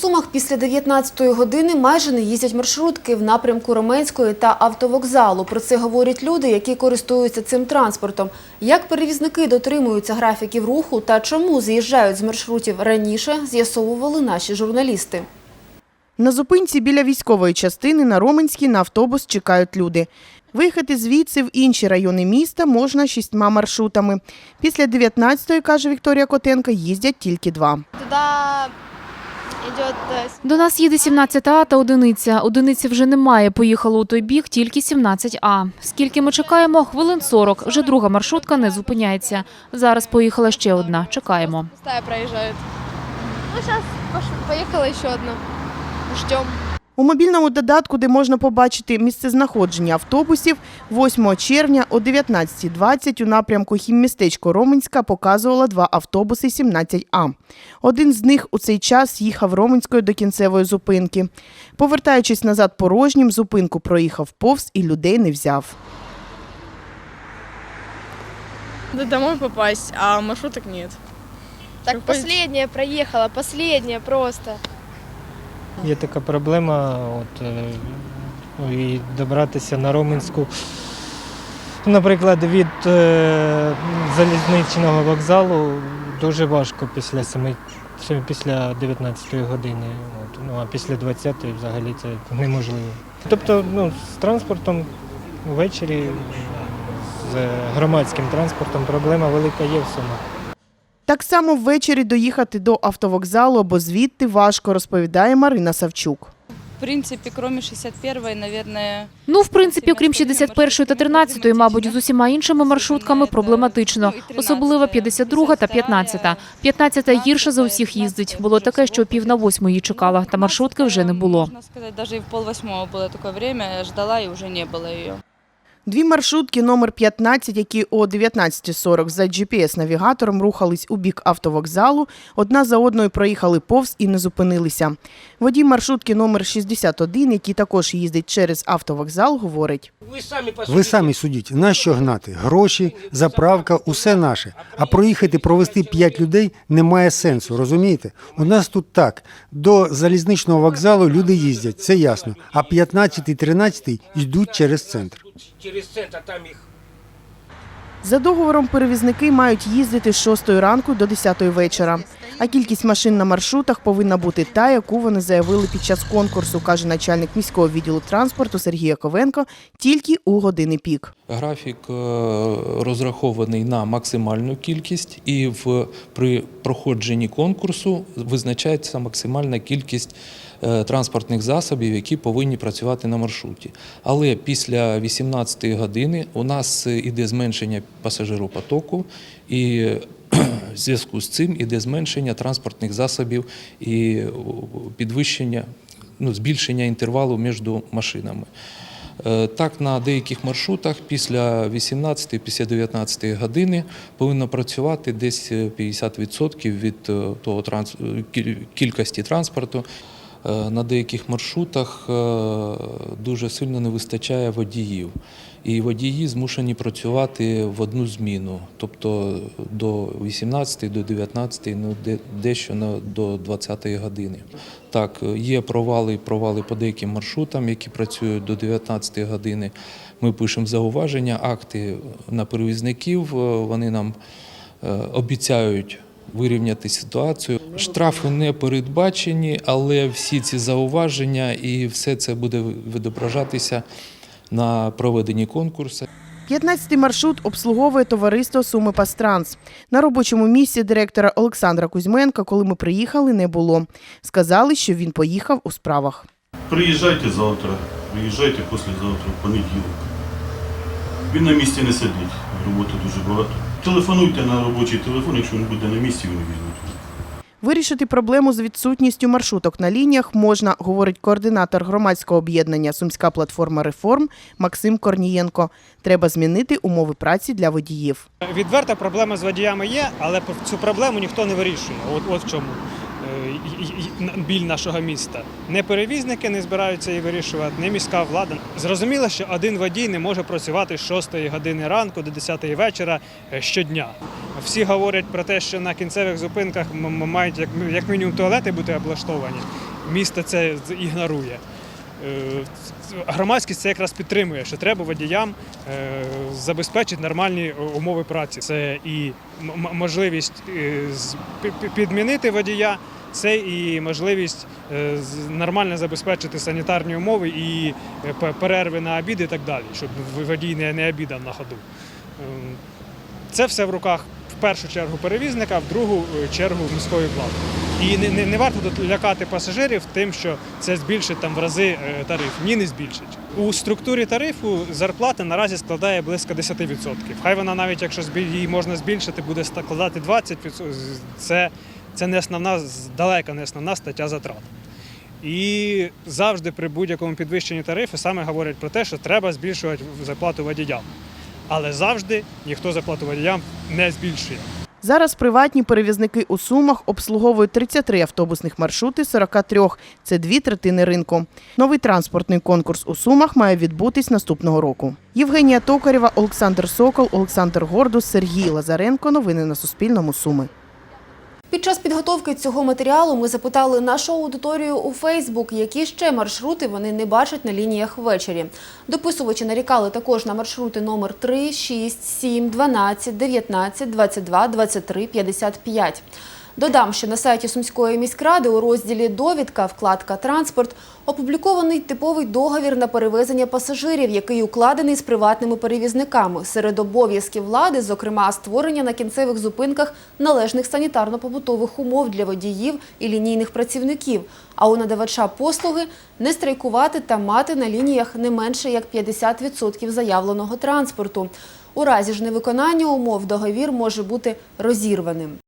Сумах після 19-ї години майже не їздять маршрутки в напрямку Роменської та автовокзалу. Про це говорять люди, які користуються цим транспортом. Як перевізники дотримуються графіків руху та чому з'їжджають з маршрутів раніше, з'ясовували наші журналісти. На зупинці біля військової частини на Роменській на автобус чекають люди. Виїхати звідси в інші райони міста можна шістьма маршрутами. Після 19-ї, каже Вікторія Котенко, їздять тільки два. Э, До нас їде 17А та одиниця. Одиниці вже немає. Поїхало у той бік тільки 17А. Скільки ми чекаємо? Хвилин 40. Вже друга маршрутка не зупиняється. Зараз поїхала ще одна. Чекаємо. пустая проїжджають. Ну, зараз поїхала ще одна. Ждем. У мобільному додатку, де можна побачити місцезнаходження автобусів, 8 червня о 19.20 у напрямку Хіммістечко Роменська показувала два автобуси 17А. Один з них у цей час їхав Роменською до кінцевої зупинки. Повертаючись назад порожнім, зупинку проїхав повз і людей не взяв. Надо домой попасть, а маршруток нет. Так, Выходит- последняя проехала, последняя просто. Є така проблема, от, е, і добратися на Роменську. Наприклад, від е, залізничного вокзалу дуже важко після 7, чи після 19 години. От, ну, а після 20 взагалі це неможливо. Тобто ну, з транспортом ввечері, з громадським транспортом проблема велика є в Сумах. Так само ввечері доїхати до автовокзалу або звідти важко, розповідає Марина Савчук. В принципе, кроме 61-й, наверное, Ну, в принципі, окрім 61 та 13, мабуть, з усіма іншими маршрутками проблематично. Особливо 52 та 15. 15 гірше за усіх їздить. Було таке, що пів на восьму її чекала, та маршрутки вже не було. Можно сказать, даже и в полвосьмого было такое время, я ждала и уже не было ее. Дві маршрутки номер 15, які о 19.40 за GPS-навігатором рухались у бік автовокзалу, одна за одною проїхали повз і не зупинилися. Водій маршрутки номер 61, який також їздить через автовокзал, говорить. Ви самі судіть, на що гнати? Гроші, заправка, усе наше. А проїхати, провести 5 людей немає сенсу, розумієте? У нас тут так. До залізничного вокзалу люди їздять, це ясно. А 15 і 13 йдуть через центр. Через центр, там їх За договором перевізники мають їздити з 6 ранку до 10 вечора. А кількість машин на маршрутах повинна бути та, яку вони заявили під час конкурсу, каже начальник міського відділу транспорту Сергій Яковенко, тільки у години пік. Графік е, розрахований на максимальну кількість, і в при проходженні конкурсу визначається максимальна кількість транспортних засобів, які повинні працювати на маршруті. Але після 18 години у нас іде зменшення пасажиропотоку і. е, В зв'язку з цим іде зменшення транспортних засобів і підвищення, ну, збільшення інтервалу між машинами. Е, Так, на деяких маршрутах після 18 після 19 години повинно працювати десь е, 50% від е, того е, кількості транспорту. Е, На деяких маршрутах е, дуже сильно не вистачає водіїв. І водії змушені працювати в одну зміну, тобто до 18 до 19, ну дещо до 20 години. Так, є провали, провали по деяким маршрутам, які працюють до 19 години. Ми пишемо зауваження, акти на перевізників. е, Вони нам обіцяють вирівняти ситуацію. Штрафи не передбачені, але всі ці зауваження і все це буде відображатися на проведенні конкурсу. 15-й маршрут обслуговує товариство Суми Пастранс. На робочому місці директора Олександра Кузьменка, коли ми приїхали, не було. Сказали, що він поїхав у справах. Приїжджайте завтра, приїжджайте післязавтра, в понеділок. Він на місці не сидить, роботи дуже багато. Телефонуйте на робочий телефон, якщо він буде на місці, він візьмуть. Вирішити проблему з відсутністю маршруток на лініях можна, говорить координатор громадського об'єднання Сумська платформа реформ Максим Корнієнко. Треба змінити умови праці для водіїв. Відверта проблема з водіями є, але цю проблему ніхто не вирішує. От, от в чому. Біль нашого міста. Не перевізники не збираються її вирішувати, не міська влада. Зрозуміло, що один водій не може працювати з 6 години ранку до 10 вечора е, щодня. Всі говорять про те, що на кінцевих зупинках мають як, мінімум туалети бути облаштовані. Місто це ігнорує. Е, Громадськість це якраз підтримує, що треба водіям е, забезпечити нормальні умови праці. Це і можливість підмінити водія, це і можливість е, нормально забезпечити санітарні умови і е, перерви на обід і так далі, щоб водій не, обідав на ходу. Е, Це все в руках в першу чергу перевізника, в другу е, чергу міської влади. І не, не, не варто лякати пасажирів тим, що це збільшить там в рази тариф. Ні, не збільшить. У структурі тарифу зарплата наразі складає близько 10%. Хай вона навіть якщо її можна збільшити, буде складати 20%. Це, це не основна, далека не основна стаття затрат. І завжди при будь-якому підвищенні тарифу саме говорять про те, що треба збільшувати зарплату водіям. Але завжди ніхто зарплату водіям не збільшує. Зараз приватні перевізники у Сумах обслуговують 33 автобусних маршрути з 43. Це дві третини ринку. Новий транспортний конкурс у Сумах має відбутись наступного року. Євгенія Токарєва, Олександр Сокол, Олександр Гордус, Сергій Лазаренко. Новини на Суспільному. Суми. Під час підготовки цього матеріалу ми запитали нашу аудиторію у Фейсбук, які ще маршрути вони не бачать на лініях ввечері. Дописувачі нарікали також на маршрути номер 3, 6, 7, 12, 19, 22, 23, 55. Додам, що на сайті Сумської міськради у розділі Довідка, вкладка Транспорт опублікований типовий договір на перевезення пасажирів, який укладений з приватними перевізниками. Серед обов'язків влади, зокрема, створення на кінцевих зупинках належних санітарно-побутових умов для водіїв і лінійних працівників. А у надавача послуги не страйкувати та мати на лініях не менше як 50% заявленого транспорту. У разі ж невиконання умов договір може бути розірваним.